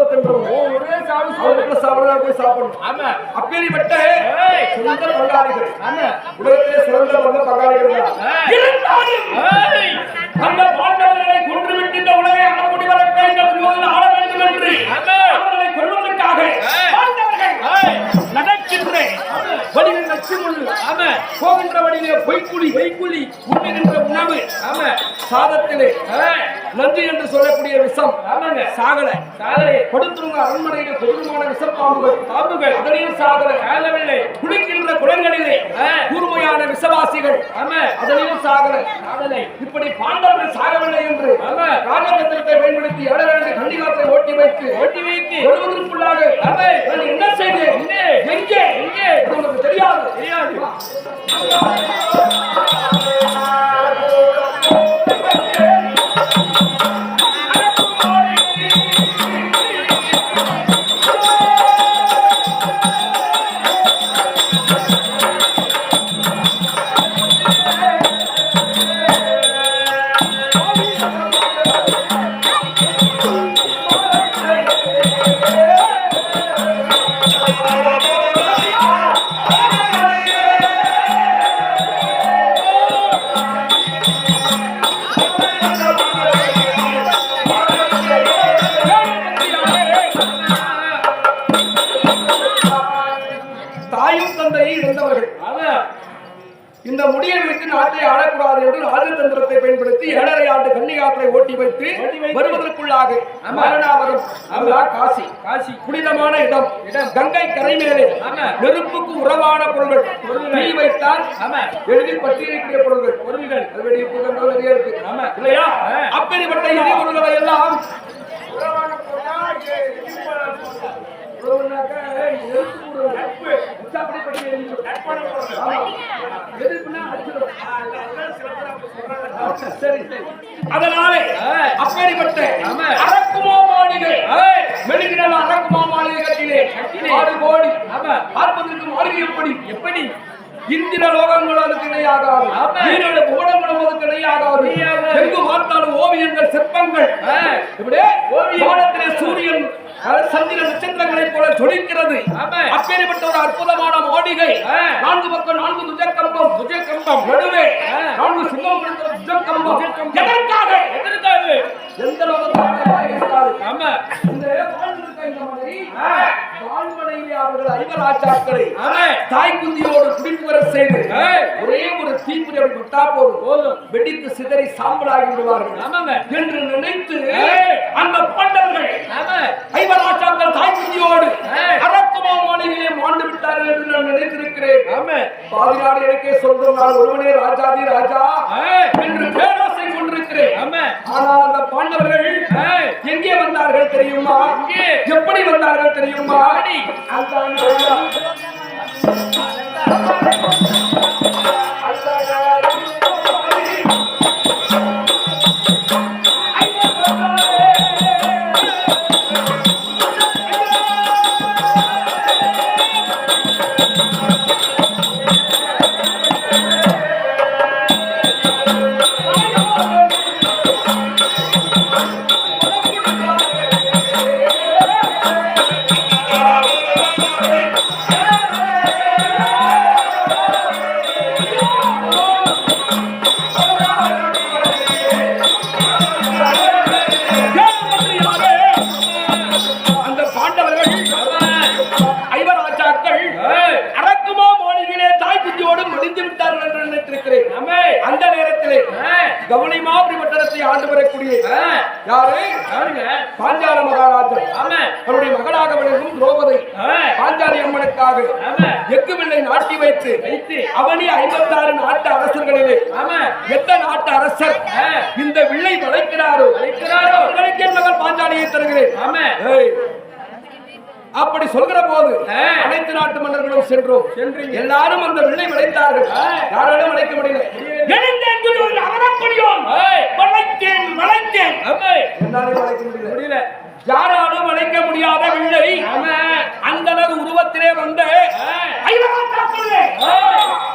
சோறு தின்றோம் ஒரே சாவு சோறு. சாப்பிடுறதா போய் சாப்பிடணும். ஆமா. அப்பேறிப்பட்ட ஏய். சிறந்த பங்காளிகள். ஆமா. உலகத்திலே சிறந்த பங்க பங்காளிகள். ஏய். அந்த பாண்டவர்களை கொன்றுவிட்டு இந்த உலகை ஆள வேண்டும் என்று அவர்களை கொல்வதற்காக பாண்டவர்கள் நடக்கின்ற வழியில் நச்சுமுள்ளு ஆமா. போகின்ற வழியிலே பொய்க்குழி பொய்க்குழி உண்ணுகின்ற உணவு ஆமா. சாதத்திலே. நன்றி என்று சொல்லக்கூடிய விஷம். சாகலை. படுத்துருங்க அரண்மனையில கொடூரமான விஷப்பாம்புகள் பாம்புகள். அதனையும் சாகலை. சாகவில்லை குளிக்கின்ற குளங்களிலே கூர்மையான விஷவாசிகள். ஆமா. அதனையும் சாகலை. சாகலை. இப்படி பாண்டவர்கள் சாகவில்லை என்று. ராஜதந்திரத்தை பயன்படுத்தி ஏழரை கண்டிகாத்தை ஓட்டி வைத்து ஓட்டி வைத்து. நான் என்ன செய்தேன் எங்கே? எங்கே? உனக்கு தெரியாது. தெரியாது. ஆமா இந்த முடியை வைத்து நாட்டை ஆளக்கூடாது என்று ராஜதந்திரத்தை பயன்படுத்தி ஏழரை ஆண்டு கன்னிகாத்தை ஓட்டி வைத்து. வருவதற்குள்ளாக அதுதான் காசி. காசி. புனிதமான இடம். இடம். கங்கை கரை மேலே. நெருப்புக்கு உறவான பொருள்கள். தீ வைத்தால் எளிதில் பற்றி இருக்கிற பொருள்கள். பொருள்கள் நிறைய இருக்கு. ஆமா. இல்லையா? ஆ. அப்பேற்பட்ட இடி பொருள்களை எல்லாம் உறவுனாக்க, நெருப்பு. எதிர்ப்புனா. சரி அதனாலே ஆ. அப்பேற்பட்ட ஆமா. அரக்குமா மாளிகை ஏய். மெழுகினால் அரக்குமா மாளிகை கட்டிலே கட்டிலே. ஆறு கோடி ஆமா. பார்ப்பதற்கு மாளிகை எப்படி எப்படி இந்திர லோகங்கள் அதுக்கு இணையாகாது ஆமா. ஈரோடு புவனங்களும் அதுக்கு இணையாகாது இணையாகாது. எங்கு பார்த்தாலும் ஓவியங்கள் சிற்பங்கள். இப்படியே சூரியன் அஹ், சந்திர நட்சத்திரங்களைப் போல ஜொலிக்கிறது. அப்பேற்பட்ட ஒரு அற்புதமான மாளிகை. நான்கு பக்கம் நான்கு துஜக்கம்பம் துஜக்கம்பம் நடுவே. நான்கு சிங்கம் துஜக்கம்பம். எதற்காக எதற்காக எந்த லோகத்தாலும் இருக்காது ஆமா இந்த வாழ்ந்திருக்க இந்த வாழ்மனையிலே அவர்கள் ஐவராஜாக்களை ஆமா தாய் குந்தியோடு குடிப்பு வர செய்து. ஒரே ஒரு தீப்புரி விட்டா போதும். போதும். வெடித்து சிதறி சாம்பலாகி விடுவார்கள். என்று நினைத்து. அந்த பாண்டவர்கள் ஆமா ஐவராஜாக்கள் தாய் குந்தியோடு. அரக்குமா மாளிகையை மாண்டு விட்டார்கள் என்று நான் நினைத்திருக்கிறேன். ஆமா பாதிநாடு எனக்கே சொல்றோம் நான் ஒருவனே ராஜாதி ராஜா. என்று பேராசை கொண்டிருக்கிறேன். ஆமா ஆனால் அந்த பாண்டவர்கள் தெரியுமா? எப்படி வந்தார்கள் தெரியுமா எப்படி? யாரு? பாஞ்சால மகாராஜன். ஆமா. அவருடைய மகளாக விளங்கும் திரௌபதி. பாஞ்சாலி அம்மனுக்காக ஆமா. எக்கு வில்லை நாட்டி வைத்து வைத்து. அவனி ஐம்பத்தாறு நாட்டு அரசர்களிலே ஆமா. எந்த நாட்டு அரசர். இந்த வில்லை வளைக்கிறாரோ? வளைக்கிறாரோ. அவர்களுக்கு என் மகன் பாஞ்சாலியை தருகிறேன். அப்படி சொல்கிற போது. அனைத்து நாட்டு மன்னர்களும் சென்றோம். சென்றீங்க. எல்லாரும் அந்த வில்லை விளைத்தார்கள். யாராலும் விளைக்க முடியல. வளைத்தேன் வளைத்தேன் என்னாலும் யாராலும் வளைக்க முடியாத வில்லை. ஆமா. அந்த உருவத்திலே வந்த.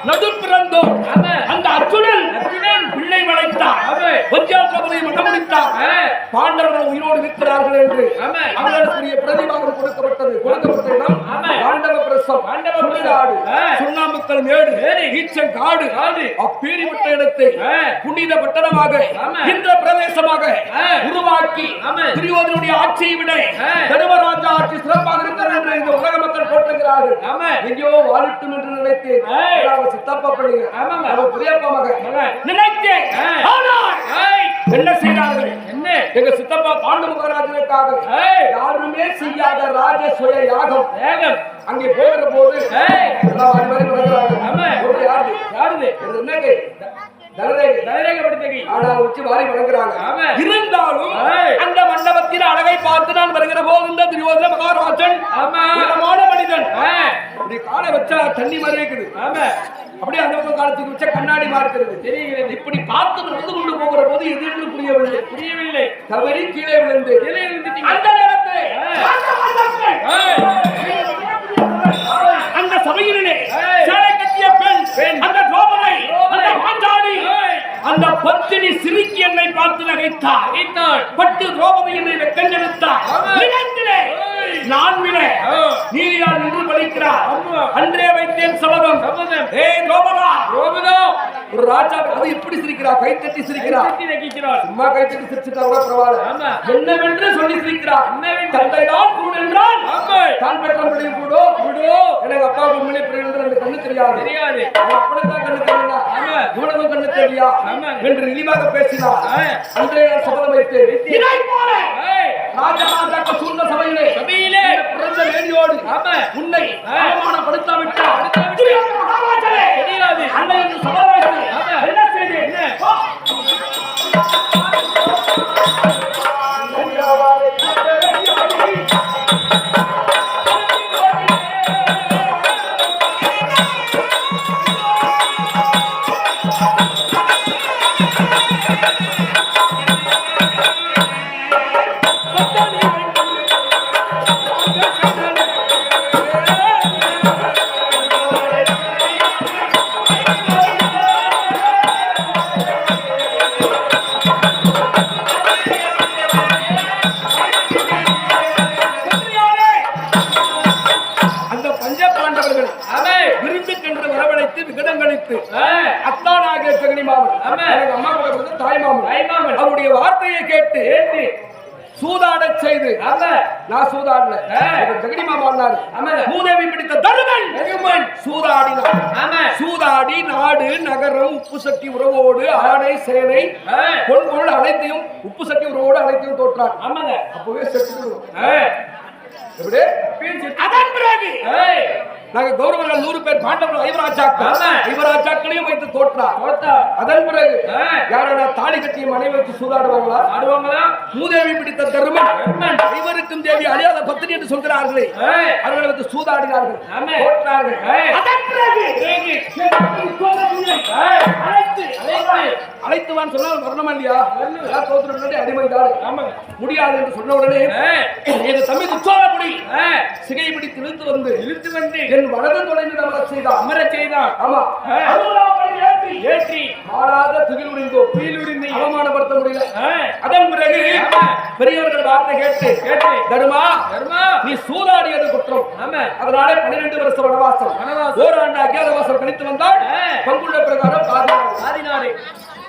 நடு பிறந்தோம். அந்த வளைத்த முடித்தார் ஆமே. பஞ்சாபதியை மனம் முடித்தார் ஆ. பாண்டவர்கள் உயிரோடு என்று. அவர்களுக்குரிய பிரதிபாகம் கொடுக்கப்பட்டது கொடுக்கப்பட்ட இடம். பாண்டவ பிரசம். சுடுகாடு. சுண்ணாம்புக்கள் மேடு. ஈச்சன் காடு. அப்பேரிப்பட்ட இடத்தை. புனித பட்டணமாக ஆமே. இந்திர பிரதேசமாக. உருவாக்கி. துரியோதனுடைய ஆட்சியை விட. தர்மராஜா ஆட்சி சிறப்பாக இருக்கிறது என்று இந்த உலக மக்கள் போற்றுகிறார்கள் ஆமே. எங்கேயோ வாழட்டும் என்று நினைத்தேன் சித்தப்பா பிள்ளைங்க பெரியப்பா மகன். நினைத்தேன். ஆனால் என்ன செய்தார்கள் என்ன? எங்க சித்தப்பா பாண்டு மகாராஜனுக்காக. யாருமே செய்யாத ராஜ சுய யாகம். வேகம் அங்கே போகிற போது. இருந்தாலும். அந்த மண்டபத்தில் அழகை பார்த்து நான் வருகிற போது இந்த துரியோதன மகாராஜன் மனிதன். காலை வச்சா தண்ணி மாதிரி இருக்குது. ஆமா. அப்படியே அந்த பக்கம் காலத்துக்கு வச்சா கண்ணாடி மாறுகிறது தெரிகிறது இப்படி பார்த்து நடந்து கொண்டு போகிற போது எது என்று புரியவில்லை புரியவில்லை தவறி கீழே விழுந்து கீழே விழுந்துட்டீங்க. அந்த நேரத்தில் அந்த சபையிலே. சேலை கட்டிய பெண். அந்த கோபனை. அந்த. அந்த பத்தினி சிறுக்கி என்னை பார்த்து நகைத்தார். பட்டு திரௌபதி என்னை வெக்கஞ்செடுத்தார். நான் விட. நீதியால் நின்று பலிக்கிறார். அன்றே வைத்தேன் சபதம். ஏய் திரௌபதா ரோமிதோ, ஒரு ராஜா அது எப்படி சிரிக்கிறா கை தட்டி சிரிக்கிறா சுத்தி நக்கிக்கிறாள். சும்மா கை தட்டி சிரிச்சுட்டா கூட பரவாயில்ல. என்னவென்று சொல்லி சிரிக்கிறா என்னவென்று? தந்தை தான் கூட என்றால். தான் பெற்ற பிள்ளை கூடோ விடோ. எனக்கு அப்பா உண்மையிலே பிள்ளை ரெண்டு கண்ணு தெரியாது தெரியாது அப்படித்தான் கண்ணு ஆமா. இவனுக்கும் கண்ணு தெரியா. என்று இழிவாக பேசினார் ஆ. அன்றே நான் சபதம் இதை போல ராஜராஜாக்கள் சூழ்ந்த சபையிலே சபையிலே. பிறந்த வேடியோடு ஆமா. உன்னை. அவமானப்படுத்தாவிட்டால் மகாராஜனே, தெரியாது. அன்னை என்று சபதம் வைத்து ஆமா. என்ன செய்தேன் என்ன? கூட பிறந்த தாய் மாமன் தாய் மாமன். அவருடைய வார்த்தையை கேட்டு. சூதாடச் செய்து ஆமா. நான் சூதாடல மாமான்னாரு ஆமா. மூதேவி பிடித்த தருமன். சூதாடினார் ஆமா. சூதாடி நாடு நகரம் உப்பு சட்டி உறவோடு ஆடை சேனை பொருள் அனைத்தையும் உப்பு சட்டி உறவோடு அனைத்தையும் தோற்றார் ஆமாங்க. அப்பவே செத்து எப்படி. அதன் பிறகு நாங்க கௌரவர்கள் நூறு பேர் பாண்டவர்கள் ஐவராஜாக்கள். ஐவராஜாக்களையும் வைத்து தோற்றார். அதன் பிறகு யாரா தாலி கட்டிய மனைவி வச்சு சூதாடுவாங்களா ஆடுவாங்களா? மூதேவி பிடித்த தருமன் தேவி அழியாத பத்தினி என்று சொல்கிறார்களே. அவர்களை வந்து. தோற்றார்கள் ஏய். அதன் பிறகு அழைத்து. அழைத்துவான் சொன்னால் வரணுமா இல்லையா? எல்லாம். முடியாது என்று சொன்ன உடனே எங்க தம்பி துச்சோரப்படி சிகை பிடித்து இழுத்து வந்து இழுத்து வந்து. என் வலது தொலைந்து அமரச் செய்தான். அமரச் செய்தான். ஆமா. ஏற்றி. மாறாத துகில் உடைந்தோம் கீழுரிந்து. அவமானப்படுத்த முடியல அதன் பிறகு ஆமா. பெரியவர்கள் வார்த்தை கேட்டு கேட்டு. தருமா தர்மா. நீ சூதாடியது குற்றம் ஆமா. அதனால பன்னிரண்டு வருஷ வனவாசம். ஓராண்டு அஜாதவாசம் கழித்து வந்தால். பங்குள்ள பிரகாரம் பாதினார் ஆதினாரே.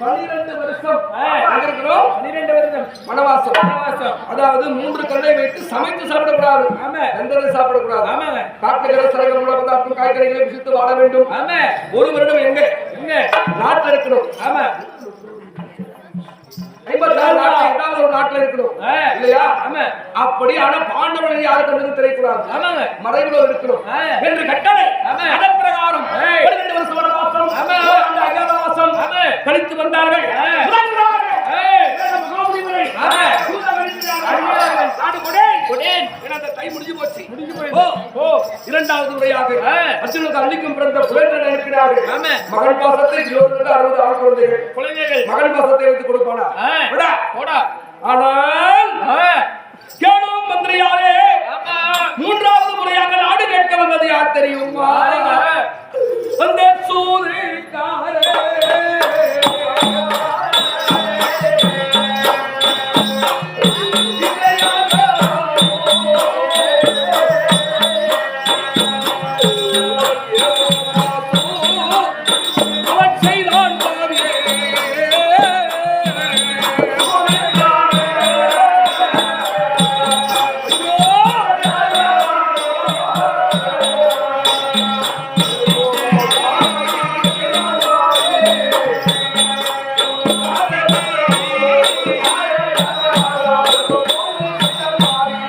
பன்னிரண்டு வருஷம் பன்னிரண்டு வருடம் வனவாசம் வனவாசம். அதாவது மூன்று கல்லை வைத்து சமைத்து சாப்பிடக்கூடாது ஆமா. எந்த சாப்பிடக்கூடாது ஆமாங்க. காட்டுகிற சிறகு பதார்த்தம் காய்கறிகளை புசித்து வாழ வேண்டும் ஆமா. ஒரு வருடம் எங்க எங்க? நாட்டில் இருக்கணும் ஆமா. நாட்டில் இருக்கணும். இல்லையா ஆமா. அப்படி ஆனா பாண்டவர்கள் யாரு கண்டு தெரியக்கூடாது ஆமாங்க. மறைவுல இருக்கணும். என்று கட்டளை. அதன் பிரகாரம். பன்னிரண்டு வருஷம் வனவாசம். கழித்து வந்தார்கள். நாடு கொடேன். கொடேன். அந்த கை முடிஞ்சு போச்சு முடிஞ்சு போயிடுச்சு. இரண்டாவது முறையாக. அர்ஜுனுக்கு அன்னைக்கும் பிறந்த புலன்கள் இருக்கிறார்கள். மகன் பாசத்தை இருபத்தி அறுபது ஆண் குழந்தைகள் குழந்தைகள். மகன் பாசத்தை வைத்து கொடுப்பானா. ஆனால். கேளும் மந்திரியாரே. மூன்றாவது முறையாக நாடு கேட்க வந்தது யார் தெரியுமா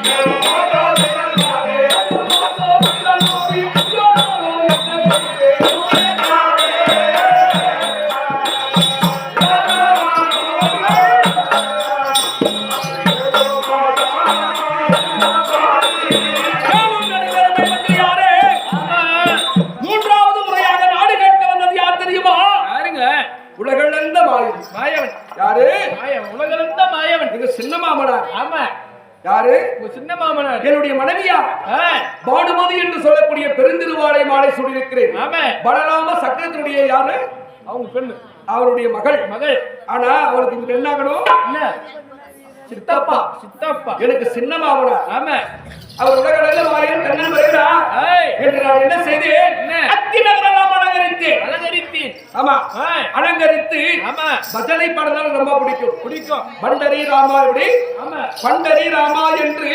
Thank you. பெருந்திருவாளை மாலை சூடியிருக்கிறேன். பலராம சக்கரத்தினுடைய யாரு? அவங்க பெண்ணு. அவருடைய மகள். மகள். ஆனா அவருக்கு இங்க என்ன ஆகணும் சித்தப்பா. சித்தப்பா. எனக்கு சின்ன மாமனார் ஆமா அவர் உலகளந்த மாயம் கண்ணன் வருகிறார் என்று நான் என்ன செய்தேன்? என்ன? அலங்கரித்தேன் அலங்கரித்தீன் ஆமா. அலங்கரித்து. ஆமா. பஜனை பாடலாம் ரொம்ப பிடிக்கும். பிடிக்கும். பண்டரி ராமா இப்படி ஆமா. பண்டரி ராமா என்று.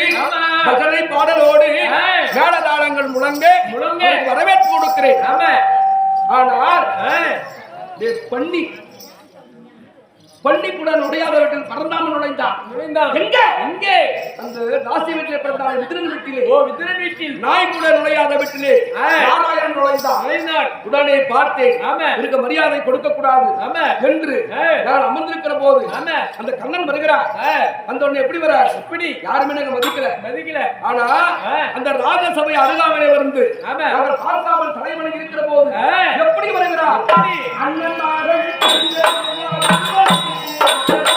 பஜனை பாடலோடு ஆ. மேளதாளங்கள் முழங்க முழங்க. வரவேற்பு கொடுக்கிறேன். ஆமா. ஆனால் ஆ, டேய் பன்னி பன்னி கூட நுழையாத வீட்டில் பறந்தாமல் நுழைந்தான் நுழைந்தான். எங்க எங்கே அந்த தாசி வீட்டில் பிறந்தாள் விதிரன் வீட்டிலே ஓ வித்திரன் வீட்டில் நாய் கூட நுழையாத வீட்டிலே. நாராயணன் நுழைந்தான் நுழைந்தாள் உடனே பார்த்தேன் ஆமா. இருக்க மரியாதை கொடுக்க கூடாது ஆமா. என்று. நான் அமர்ந்திருக்கிற போது ஆமா. அந்த கண்ணன் வருகிறார் அந்த உடனே எப்படி வர எப்படி யாருமே நாங்க மதிக்கல மதிக்கல ஆனா. அந்த ராஜசபை அருகாமையிலே வந்து ஆமா. அவர் பார்க்காமல் தலைவணங்கி இருக்கிற போது. எப்படி வருகிறார் எப்படி? Thank you.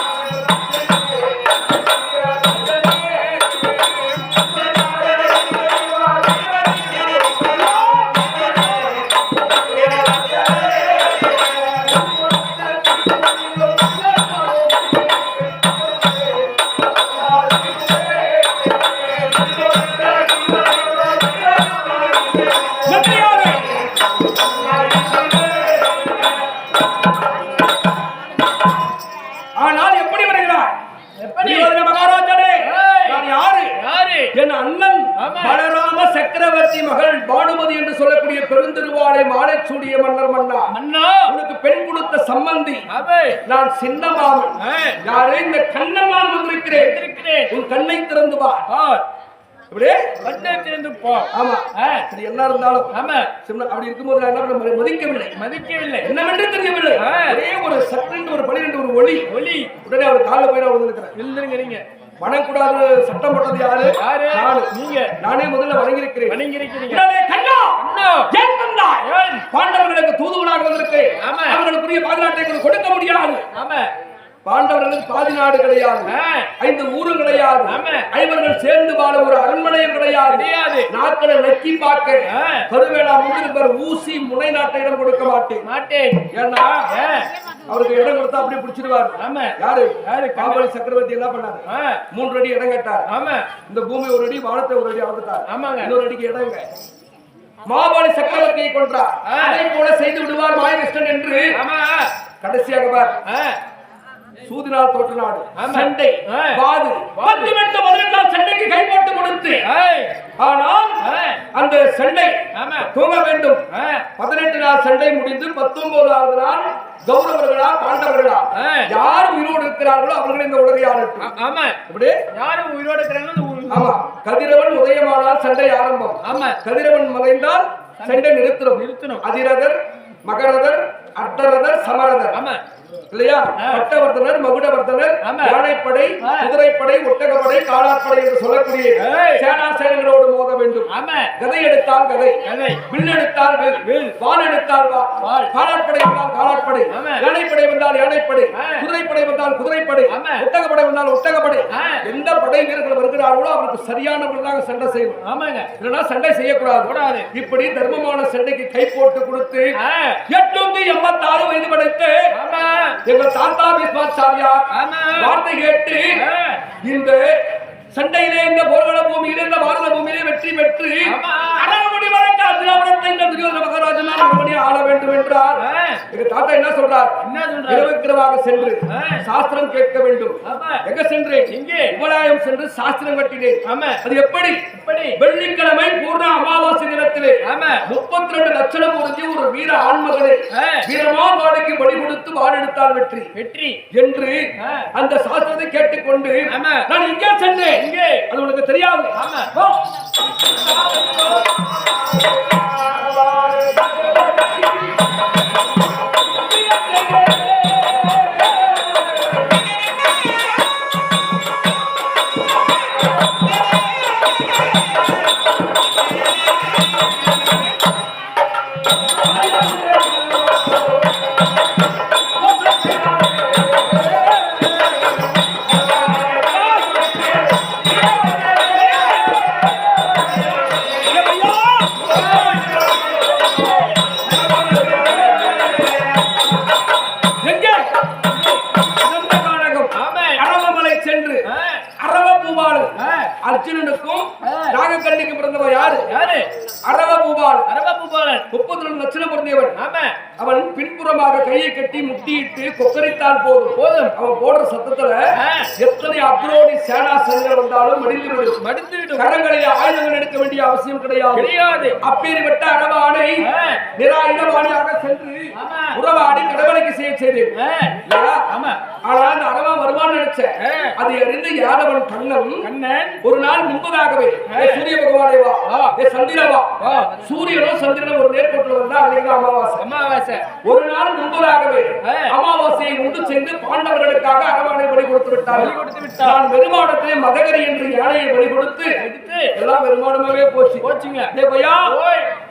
என் அண்ணன். பலராம சக்கரவர்த்தி மகள் பானுமதி என்று சொல்லக்கூடிய பெருந்திருவாளை மாலைச்சூடிய மன்னர் மன்னா. அண்ணா உனக்கு பெண் கொடுத்த சம்பந்தி. நான் சின்ன மாமன் ஆ, யாரு இந்த கண்ணம்மான் வந்திருக்கிறேன். உன் கண்ணை திறந்து வா. இப்படி வட்டை திறந்து போ. ஆமா. சரி என்ன இருந்தாலும். ஆமா. சின்ன- அப்படி இருக்கும்போது நான் என்ன பண்ண மதிக்கவில்லை. மதிக்கவில்லை. என்னவென்று தெரியவில்லை. ஒரே ஒரு சட்டென்று ஒரு பனிரெண்டு ஒரு ஒளி. ஒலி உடனே அவர் காலில் போய் நான் விழுந்திருக்கிறேன். இருந்துருங்க நீங்க வணங்கக்கூடாது. சட்டம் போட்டது யாரு? யாரு? நானு. நீங்க. நானே முதல்ல வணங்கியிருக்கிறேன். வணங்கியிருக்கிறீங்க. கண்ணா? அண்ணா ஏன் ஏன்? பாண்டவர்களுக்கு தூதுவனாக வந்திருக்கிறேன் ஆமா. அவர்களுக்குரிய பாதுகாட்டை கொடுக்க முடியாது. ஆமா. பாண்டவர்களுக்கு பாதி நாடு கிடையாது. ஐந்து ஊரும் கிடையாது. ஐவர்கள் சேர்ந்து வாழ ஒரு அரண்மனையும் கிடையாது. நாட்களை நக்கி பார்க்க ஆ. கருவேலா முந்திருப்பார் ஊசி முனை நாட்டை இடம் கொடுக்க மாட்டேன். மாட்டேன். ஏன்னா அவருக்கு இடம் கொடுத்தா அப்படியே பிடிச்சிருவாரு ஆமா. யாரு? யாரு? காவலி சக்கரவர்த்தி என்ன பண்ணாரு. மூன்று அடி இடம் கேட்டார். ஆமா. இந்த பூமி ஒரு அடி வானத்தை ஒரு அடி அளந்துட்டார். ஆமாங்க. இன்னொரு அடிக்கு இடங்க. மாபாலி சக்கரவர்த்தியை கொன்றார். அதை போல செய்து விடுவார் மாயகிருஷ்ணன் என்று. ஆமா. கடைசியாக பார். சூதினால் தோற்று நாடு. சண்டை. வாது. பத்து மெட்டு பதினெட்டாம் சண்டைக்கு கைப்பட்டு கொடுத்து. ஏய், ஆனால் அந்த சண்டை தூங்க வேண்டும். பதினெட்டு நாள் சண்டை முடிந்து பத்தொன்பதாவது நாள் கௌரவர்களா பாண்டவர்களா. யார் உயிரோடு இருக்கிறார்களோ அவர்கள் இந்த ஆ- ஆமா. இப்படி யாரும் உயிரோட இருக்கிறாங்களோ ஊரு- ஆமா. கதிரவன் உதயமானால் சண்டை ஆரம்பம். ஆமா. கதிரவன் மறைந்தால் சண்டை நிறுத்தணும். நிறுத்தணும். அதிரதர் மகரதர் அட்டரதர் சமரதர். ஆமா. இல்லையா. பட்டவர்த்தனர் மகுடவர்த்தனர் ஆமா. யானைப்படை ஆ. குதிரைப்படை ஒட்டகப்படை காலாட்படை என்று சொல்லக்கூடிய. சேனா மோத வேண்டும் கதை எடுத்தால் கதை வில் எடுத்தால் வில் எடுத்தால். காலாட்படை வந்தால் காலாட்படை. யானைப்படை வந்தால் யானைப்படை. குதிரைப்படை வந்தால் குதிரைப்படை. ஒட்டகப்படை வந்தால் ஒட்டகப்படை. எந்த படை வீரர்கள் வருகிறார்களோ அவருக்கு சரியானவர்களாக சண்டை செய்யணும் ஆமாங்க இல்லைன்னா சண்டை செய்யக்கூடாது கூடாது. இப்படி தர்மமான சண்டைக்கு கை போட்டு கொடுத்து ஆ, எட்நூத்தி எண்பத்தாறு வயது படைத்து எங்கள் தாத்தா விஸ்வாச்சாரியார் ஆமா வார்த்தை கேட்டு இந்த சண்டையிலே இந்த போர்வள பூமியிலே இந்த பாரத பூமியிலே வெற்றி பெற்று ஆமா. அறமணி வரைக்கும் அதிராபுரத்தை இந்த துரியோதன ஆள வேண்டும் என்றார் எங்க தாத்தா என்ன சொல்றார்? இரவுக்கிரவாக சென்று. சாஸ்திரம் கேட்க வேண்டும். எங்க சென்றேன்? எங்கே? உபலாயம் சென்று சாஸ்திரம் கட்டினேன். ஆமா. அது எப்படி? எப்படி? வெள்ளிக்கிழமை பூர்ண அமாவாசை தினத்திலே ஆமா. முப்பத்தி ரெண்டு லட்சணம் உறுதி ஒரு வீர ஆண்மகனை ஆ. வீரமா வாடிக்கு பலி கொடுத்து வாடெடுத்தால் வெற்றி. வெற்றி. என்று. அந்த சாஸ்திரத்தை கேட்டுக்கொண்டு. நான் இங்கே சென்றேன்? அது உனக்கு தெரியாது. ஆமா. யாரு? யாரு? அரவ பூபாலு அரபாபு போலன் முப்பத்தி ரெண்டு லட்சணம் பொருந்தியவன். ஆமா அவன் பின்புறமாக கையை கட்டி முட்டியிட்டு கொக்கரித்தால் போதும். போதும். அவன் போடுற சத்தத்துல. எத்தனை அக்ரோனி சேனா சைன்கள் வந்தாலும் மடிந்து விடும். மடிந்து விடும். கரங்களில் ஆயுதங்கள் எடுக்க வேண்டிய அவசியம் கிடையாது. கிடையாது. அப்பேற்பட்ட அரவானை ஆ. நிராயுதபாணியாக சென்று. உறவாடி கடவுளுக்கு செய்ய செய்தேன். ஆனா அந்த அரவா வருவான்னு ஆ. அதை அறிந்த யாதவன் கண்ணன் கண்ணன். ஒரு நாள் முன்பதாகவே சூரிய பகவானே வா சந்திரவா. சூரியனும் சந்திரனும் ஒரு நேர்கோட்டில் வந்தா அன்னைக்கு அமாவாசை. அமாவாசை. ஒரு நாள் முன்பதாகவே. அமாவாசையை உண்டு சென்று பாண்டவர்களுக்காக அரவானை பலி கொடுத்து விட்டார் பலி கொடுத்து விட்டார். நான் பெருமாடத்திலே மதகரி என்று யானையை பலி கொடுத்து எடுத்து எல்லாம் பெருமாடமாவே போச்சு. போச்சுங்க.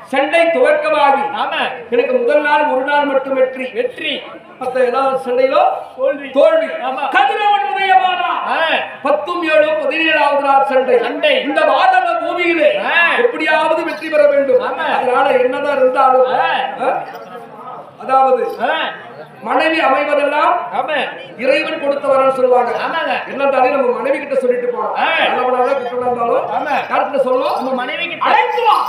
சண்டை துவக்கமாகி. ஆமா. எனக்கு முதல் நாள் ஒரு நாள் மட்டும் வெற்றி. வெற்றி. மத்த எல்லா சண்டையிலோ தோல்வி. தோல்வி. கதிரவன் உதயமானா? பத்தும் ஏழும் பதினேழாவது நாள் சண்டை. சண்டை. இந்த பாரத பூமியிலே. எப்படியாவது வெற்றி பெற வேண்டும். அதனால என்னதான் இருந்தாலும்? அதாவது மனைவி அமைவதெல்லாம் இறைவன் கொடுத்தவரான்னு சொல்லுவாங்க. என்ன தானே நம்ம மனைவி கிட்ட சொல்லிட்டு போறோம். நல்லவனாலும் குற்றம் இருந்தாலும் கருத்துல சொல்லும். நம்ம மனைவி கிட்ட அழைக்கலாம்